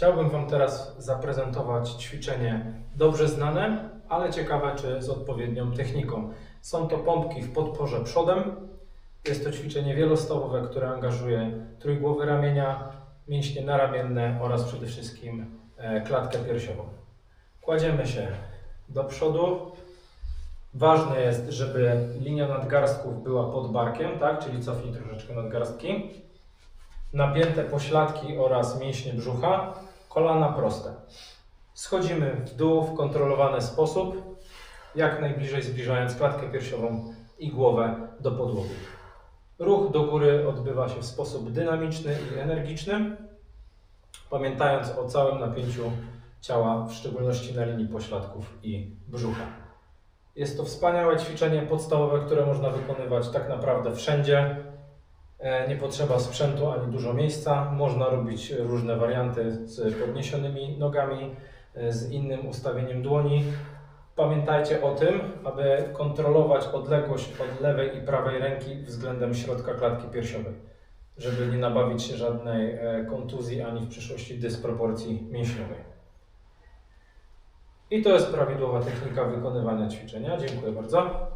Chciałbym Wam teraz zaprezentować ćwiczenie dobrze znane, ale ciekawe czy z odpowiednią techniką. Są to pompki w podporze przodem. Jest to ćwiczenie wielostawowe, które angażuje trójgłowy ramienia, mięśnie naramienne oraz przede wszystkim e, klatkę piersiową. Kładziemy się do przodu. Ważne jest, żeby linia nadgarstków była pod barkiem, tak? czyli cofnij troszeczkę nadgarstki. Napięte pośladki oraz mięśnie brzucha, kolana proste. Schodzimy w dół w kontrolowany sposób, jak najbliżej zbliżając klatkę piersiową i głowę do podłogi. Ruch do góry odbywa się w sposób dynamiczny i energiczny, pamiętając o całym napięciu ciała, w szczególności na linii pośladków i brzucha. Jest to wspaniałe ćwiczenie podstawowe, które można wykonywać tak naprawdę wszędzie. E, Nie potrzeba sprzętu ani dużo miejsca. Można robić różne warianty z podniesionymi nogami, e, z innym ustawieniem dłoni. Pamiętajcie o tym, aby kontrolować odległość od lewej i prawej ręki względem środka klatki piersiowej, żeby nie nabawić się żadnej e, kontuzji ani w przyszłości dysproporcji mięśniowej. I to jest prawidłowa technika wykonywania ćwiczenia. Dziękuję bardzo.